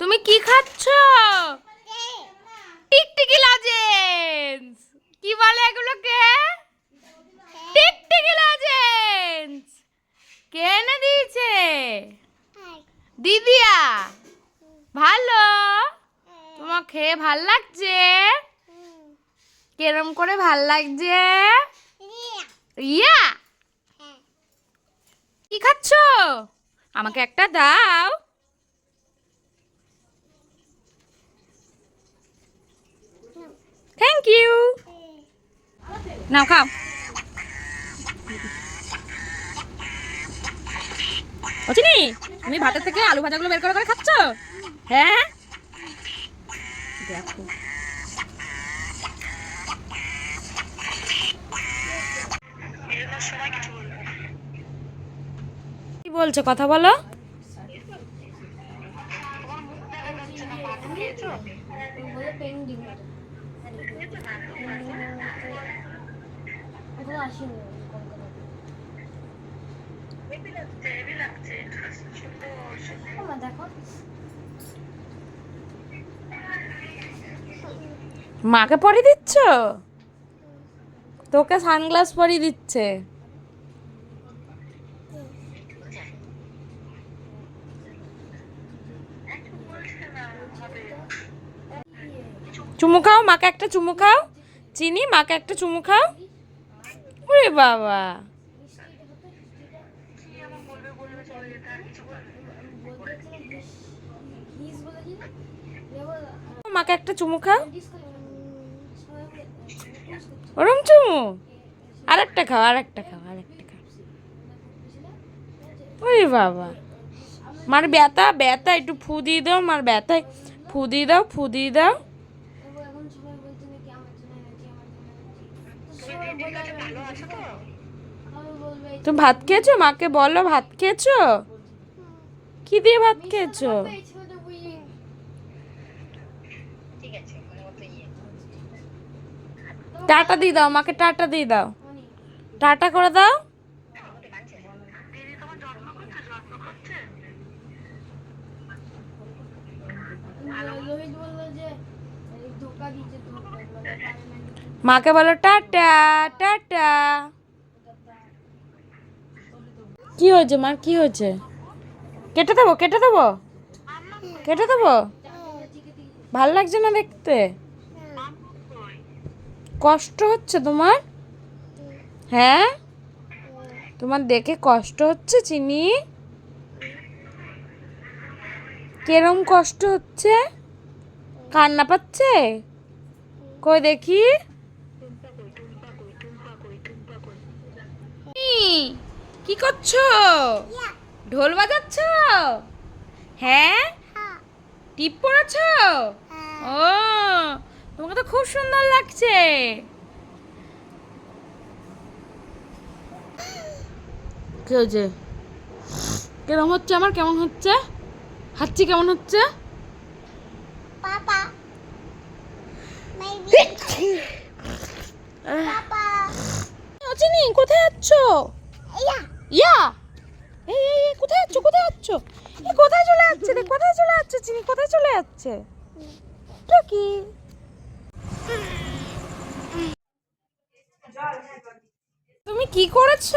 তুমি কি খাচ্ছ? টিকটিকি লজেন্স। কি বলে এগুলোকে? টিকটিকি লজেন্স। কে এনে দিয়েছে? দিদিয়া। ভালো। তোমার খেয়ে ভালো লাগছে? কেরম করে ভালো লাগছে? ইয়া কি খাচ্ছ? আমাকে একটা দাও। ইউ নাও খাও অচিনি তুমি ভাতের থেকে আলু ভাজাগুলো বের করে করে খাচ্ছ? হ্যাঁ? দেখো। কি বলছো কথা বলো। মাকে পরিয়ে দিচ্ছ? তোকে সানগ্লাস পরিয়ে দিচ্ছে। চুমু খাও, মাকে একটা চুমু খাও। চিনি, মাকে একটা চুমু খাও। ওরে বাবা। মাকে একটা চুমু খাও। ওরম চুমু? আর একটা খাও আর একটা খাও আর একটা খাও। ওরে বাবা। মার ব্যথা ব্যথা, একটু ফু দিয়ে দাও, মার ব্যথায়। ফু দিয়ে দাও, ফু দিয়ে দাও। তুমি ভাত খেয়েছো? মাকে বলো, ভাত খেয়েছো? কি দিয়ে ভাত খেয়েছো? টাটা দিয়ে দাও, মাকে টাটা দিয়ে দাও। টাটা করে দাও। মাকে বলো, টাটা টাটা। কি হয়েছে মার কি হয়েছে? কেটে দেবো কেটে দেবো? কেটে দেবো? ভালো লাগছে না দেখতে? কষ্ট হচ্ছে তোমার? হ্যাঁ? তোমার দেখে কষ্ট হচ্ছে, চিনি? কেরম কষ্ট হচ্ছে? কান্না পাচ্ছে? কই দেখি? কি করছ? ঢোল বাজাচ্ছ? হ্যাঁ? টিপ পড়েছ? ও তোমাকে তো খুব সুন্দর লাগছে। কি হয়েছে কেমন হচ্ছে আমার? কেমন হচ্ছে? হাঁচি কেমন হচ্ছে? Papa. অচিনি কোথায় যাচ্ছ. ইয়া। এই এই কোথায় যাচ্ছ কোথায় যাচ্ছ এই কোথায় চলে যাচ্ছে রে কোথায় চলে যাচ্ছে চিনি কোথায় চলে যাচ্ছে? তো তুমি কি করেছ?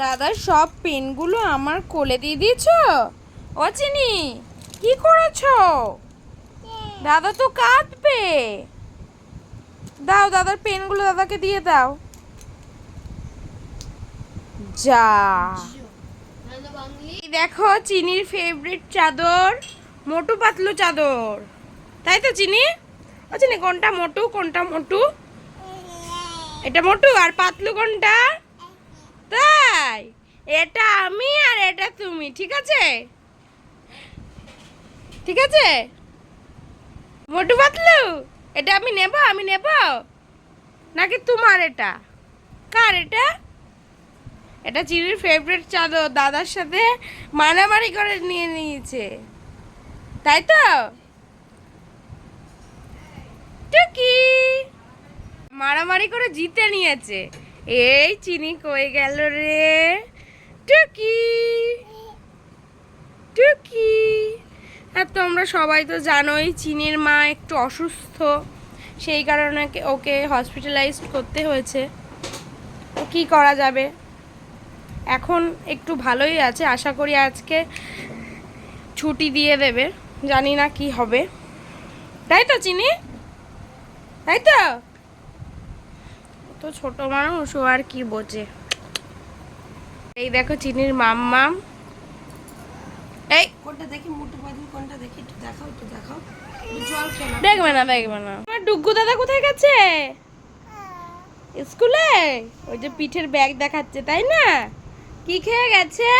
দাদার সব পেনগুলো আমার কোলে দিয়ে দিয়েছ? ও চিনি কি করেছ? দাদা তো কাঁদবে। দাও দাদার পেনগুলো দাদাকে দিয়ে দাও। যা এই দেখো চিনির ফেভারিট চাদর, মোটু পাতলু চাদর। তাই তো চিনি? ও চিনি, কোনটা মোটু কোনটা মোটু? এটা মোটু আর পাতলু কোনটা? তাই। এটা আমি আর এটা তুমি, ঠিক আছে? ঠিক আছে? মোটু পাতলু? এটা আমি নেব আমি নেব? নাকি তোমার এটা? কার এটা? এটা চিনির ফেভারিট চাদর, দাদার সাথে মারামারি করে নিয়ে নিয়েছে। তাই তো? টুকি! মারামারি করে জিতে নিয়েছে। এই চিনি কই গেল রে? টুকি! টুকি! আর তোমরা সবাই তো জানোই, চিনির মা একটু অসুস্থ। সেই কারণে ওকে হসপিটালাইজড করতে হয়েছে। কী করা যাবে? এখন একটু ভালোই আছে। আশা করি আজকে ছুটি দিয়ে দেবে। জানি না কি হবে। তাই তো চিনি? তাই তো? তো ছোট মানুষ ও আর কি বোঝে। এই দেখো চিনির মাম্মাম। এই। কোনটা দেখি? মুটু বাদুর কোনটা দেখি? একটু দেখাও একটু দেখাও। জল দেখবে না দেখবে না। আমার ডুগ্গু দাদা কোথায় গেছে? স্কুলে? ওই যে পিঠের ব্যাগ দেখাচ্ছে তাই না? কি খেয়ে গেছে?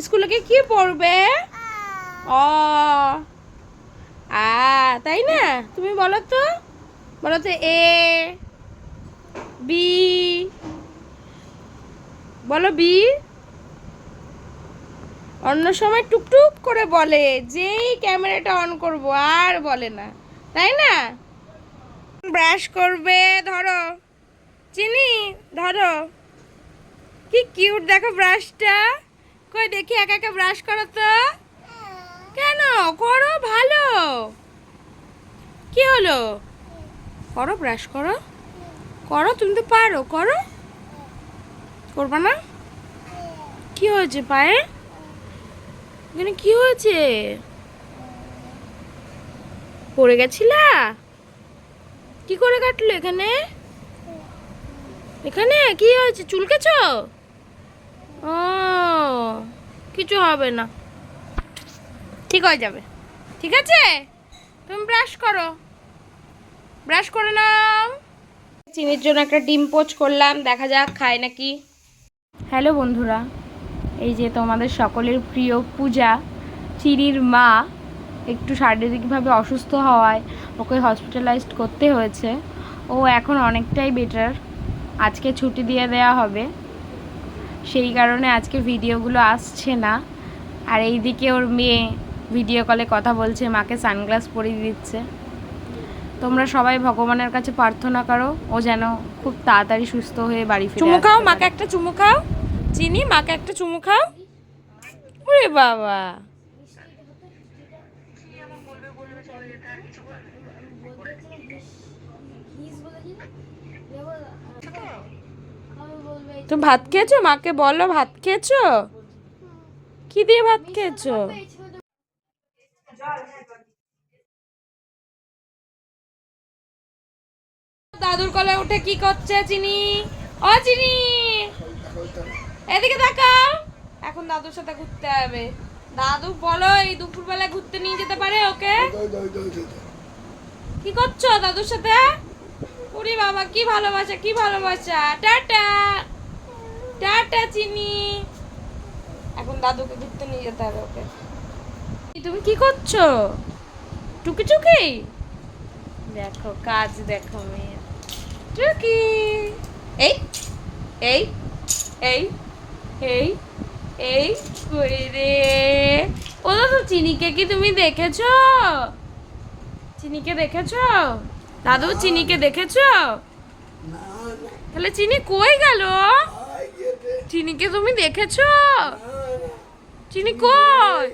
স্কুলে কি পড়বে? ও আ, তাই না? তুমি বলো তো। বলো তো এ, বি, বলো বি। অন্য সময় টুকটুক করে বলে, যেই ক্যামেরাটা অন করব আর বলে না। তাই না? ব্রাশ করবে, ধরো। চিনি, ধরো। কি কিউট দেখো ব্রাশটা কই, দেখি, একা একা ব্রাশ করো তো। কেন? করো, ভালো। কি হলো? করো ব্রাশ করো। করো, তুমি তো পারো, করো। করবা না? কি হয়েছে পায়ে এখানে কি হয়েছে? পড়ে গেছিলা? কি করে কাটলো এখানে? এখানে? কি হয়েছে? চুলকেছ? ও কিছু হবে না। ঠিক হয়ে যাবে। ঠিক আছে? তুমি ব্রাশ করো। ব্রাশ করে নাও। চিনির জন্য একটা ডিম পোচ করলাম দেখা যাক খায় নাকি। হ্যালো বন্ধুরা এই যে তোমাদের সকলের প্রিয় পূজা চিরির মা একটু শারীরিকভাবে অসুস্থ হওয়ায় ওকে হসপিটালাইজড করতে হয়েছে। ও এখন অনেকটাই বেটার আজকে ছুটি দিয়ে দেওয়া হবে। সেই কারণে আজকে ভিডিওগুলো আসছে না। আর এইদিকে ওর মেয়ে ভিডিও কলে কথা বলছে মাকে সানগ্লাস পরিয়ে দিচ্ছে। তোমরা সবাই ভগবানের কাছে প্রার্থনা করো ও যেন খুব তাড়াতাড়ি সুস্থ হয়ে বাড়ি ফিরে চুমু খাও মাকে একটা চুমু খাও। চিনি মাকে একটা চুমু খাও। ওরে বাবা। তুমি ভাত খেয়েছো? মাকে বলো ভাত খেয়েছো? কি দিয়ে ভাত খেয়েছো? দাদুর কলে উঠে কি করছে চিনি? ও চিনি! এদিকে তাকাও। এখন দাদুর সাথে ঘুরতে হবে দাদু বলো এই দুপুরবেলা ঘুরতে নিয়ে যেতে পারে ওকে? কি করছ দাদুর সাথে? উরি বাবা কি ভালোবাসা কি ভালোবাসা। টাটা! টাটা, চিনি। এখন দাদুকে ঘুরতে নিয়ে যেতে হবে ওকে। তুমি কি করছ? টুকি টুকি? দেখো, কাজ দেখো মেয়ে। টুকি। এই এই এই এই এই কই রে। ও দাদু, চিনিকে কি তুমি দেখেছ? চিনিকে দেখেছ? দাদু, চিনিকে দেখেছ? তাহলে চিনি কই গেল? চিনিকে তুমি দেখেছ? চিনি কই?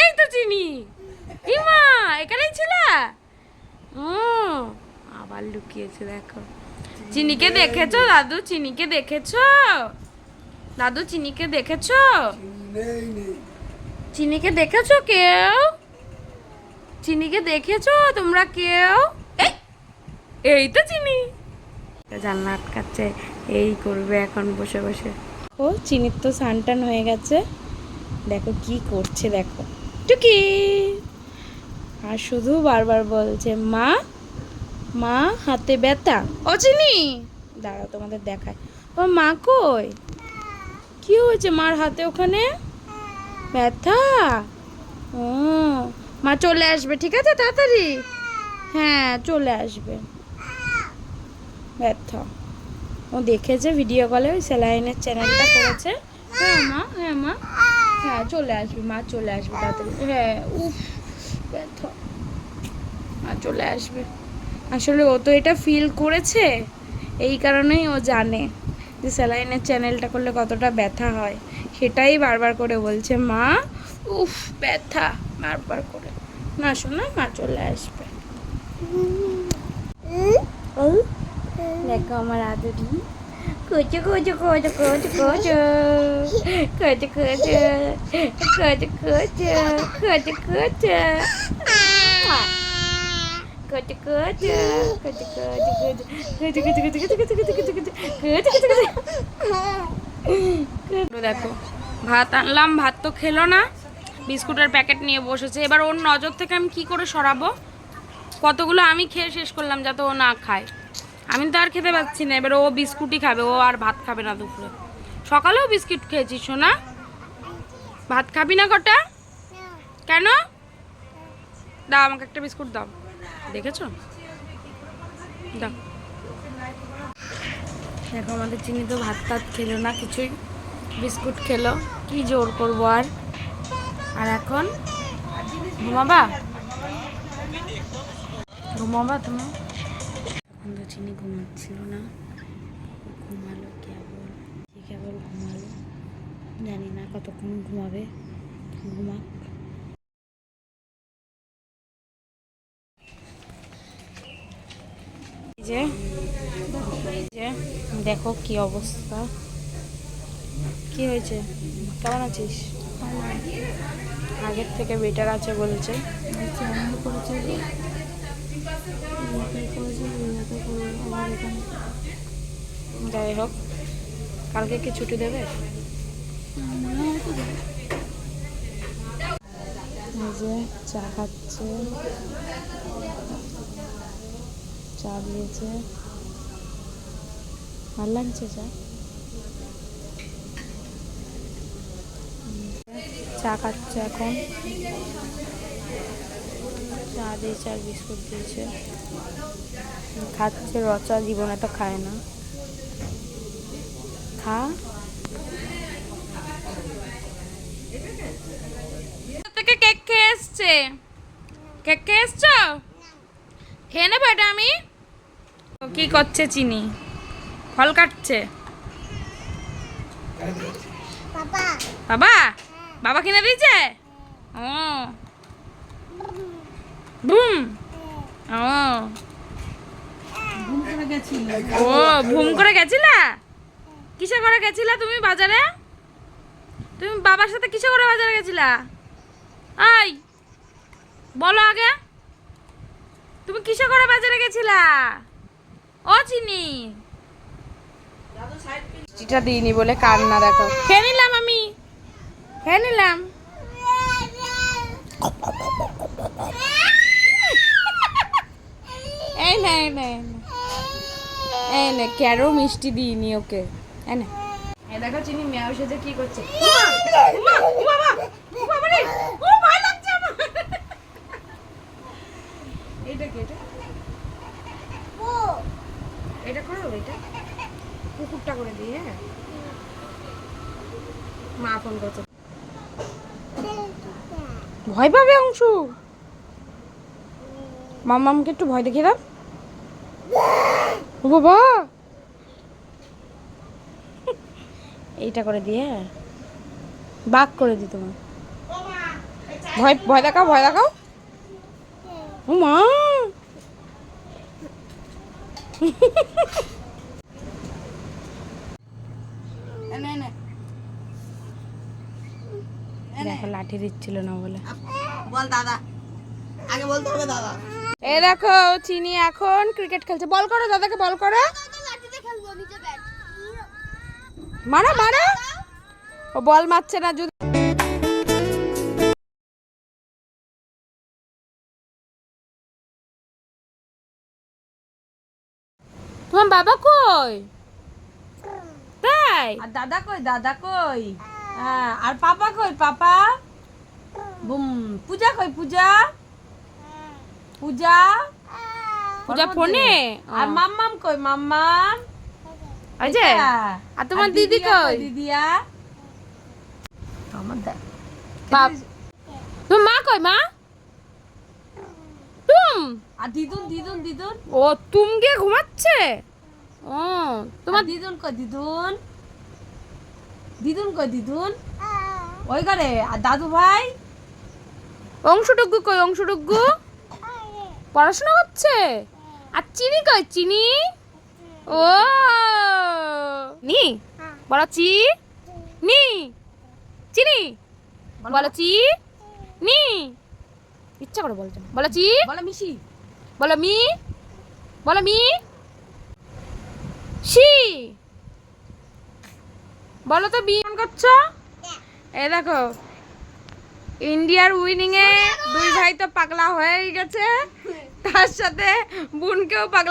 এই তো চিনি। ইমা এখানেই ছিল? আবার লুকিয়েছে, দেখো। চিনিকে দেখেছ, দাদু? চিনিকে দেখেছ? দাদু, চিনিকে দেখেছ? চিনিকে দেখেছ কেউ? চিনিকে দেখেছ তোমরা কেউ? এই তো চিনি। জানলা আটকাচ্ছে। এই করবে এখন বসে বসে। ও, চিনির তো সানটান হয়ে গেছে। দেখো কি করছে, দেখো। টুকি! আর শুধু বারবার বলছে, মা মা, হাতে ব্যথা। ও, চিনি! দাঁড়াও, তোমাদের দেখায় ও, মা কই? কি হয়েছে মার হাতে ওখানে? ব্যথা? ও, মা চলে আসবে, ঠিক আছে? তাড়াতাড়ি। হ্যাঁ চলে আসবে। ব্যথা। ও দেখেছে ভিডিও কলে ওই সেলাইনের চ্যানেলটা করেছে। হ্যাঁ মা হ্যাঁ মা। হ্যাঁ চলে আসবে মা চলে আসবে তাড়াতাড়ি। হ্যাঁ উফ ব্যথা। মা চলে আসবে। আসলে ও তো এটা ফিল করেছে এই কারণেই ও জানে যে স্যালাইনের চ্যানেলটা করলে কতটা ব্যথা হয়। সেটাই বারবার করে বলছে মা উফ ব্যথা। বারবার করে। না শোনা মা চলে আসবে। দেখো আমার Adori কোচো কোচো কোচো কোচো কোচো কোচো কোচো কোচো কোচো কোচো কোচো kutu kutu kutu kutu kutu kutu দেখো ভাত আনলাম ভাত তো খেলো না বিস্কুটের প্যাকেট নিয়ে বসেছে এবার ওর নজর থেকে আমি কি করে সরাবো কতগুলো আমি খেয়ে শেষ করলাম যাতে ও না খায় আমি তো আর খেতে পাচ্ছি না। এবার ও বিস্কুটই খাবে, ও আর ভাত খাবে না দুপুরে। সকালেও বিস্কুট খেয়েছি, সোনা। ভাত খাবি না কটা? কেন? দাও, আমাকে একটা বিস্কুট দাও। দেখেছ? দাও। দেখো, আমাদের চিনি তো ভাত টাত খেলো না, কিছুই। বিস্কুট খেলো। কি জোর করব আর? আর এখন? ঘুমাবা? ঘুমাবা তুমি? তো চিনি ঘুমাচ্ছিল না ঘুমালো কেবল কেবল ঘুমালো জানি না কতক্ষণ ঘুমাবে ঘুমাক। এই যে যে দেখো কি অবস্থা। কি হয়েছে? কেমন আছিস? আগের থেকে বেটার আছে বলছে। যাই হোক কালকে কি ছুটি দেবে? যে চা খাচ্ছে, চা দিয়েছে। ভালো লাগছে চা? চা খাচ্ছে এখন। চা দিয়েছে আর বিস্কুট দিয়েছে। খাচ্ছে রচা জীবনে তো খায় না। খা। থেকে কেক খেয়ে এসছে? কেক খেয়ে এসছো? খেয়ে নেব এটা আমি? ও কি করছে চিনি? ফল কাটছে? বাবা? বাবা কিনে দিয়েছে? ও। বুম। ও। ও ভুম করে গেছিলা? কিসে করে গেছিলা তুমি বাজারে? তুমি বাবার সাথে কিসে করে বাজারে গেছিলা? এই বলো আগে। তুমি কিসে করে বাজারে গেছিলা? ও চিনি। মিষ্টিটা দিইনি বলে কান্না দেখো। খেয়ে নিলাম আমি। খেয়ে নিলাম। এই না এই না এই না। ক্যারো মিষ্টি দিইনি ওকে। এই নে। এই দেখো চিনি মেয়াও সেজে কি করছে? এটা? এটা করো, এটা? কুকুরটা করে দিই হ্যাঁ? মা করছে। ভয় পাবে অংশু? মামামকে একটু ভয় দেখিয়ে দাও। বাবা। এইটা করে দিয়ে হ্যাঁ। বাক করে দি তোমার ভয় ভয় দেখাও ভয় দেখাও। ও মা। দেখো লাঠি দিচ্ছিল না বলে। বল দাদা। আগে বলতে হবে দাদা। এই দেখো, চিনি এখন ক্রিকেট খেলছে। বল করো, দাদাকে বল করো। মারো মারো। ও বল মারছে না, যদি তোমার বাবা কই? তাই? আর দাদা কই? দাদা কই? হ্যাঁ আর পাপা কই? পাপা? বুম, পূজা কই, পূজা? পূজা? পূজা ফোনে? আর মাম্মাম কই? মাম্মাম? আছে আর তোমার দিদি কই? দিদিয়া? আমার দেখ মা কই মা? তুম আর দিদুন দিদুন দিদুন? ও তুম গিয়ে ঘুমাচ্ছে? ও তোমার দিদুন কই? দিদুন? দিদুন কই দিদুন? ওই আর দাদু ভাই অংশটুকু কই অংশটুকু? পড়াশোনা করছে? আর চিনি কই? চিনি? ও। নি? বলো চি? নি? চিনি? বলো। চি? নি? ইচ্ছা করে বলছো বলো চি? বলো মিশি। বলো মি? বলো মি? সি বলো তো বি কেমন করছ? এ দেখো। ইন্ডিয়ার উইনিং এ দুই ভাই তো পাগলা হয়ে গেছে। তার সাথে বোনকেও পাগলা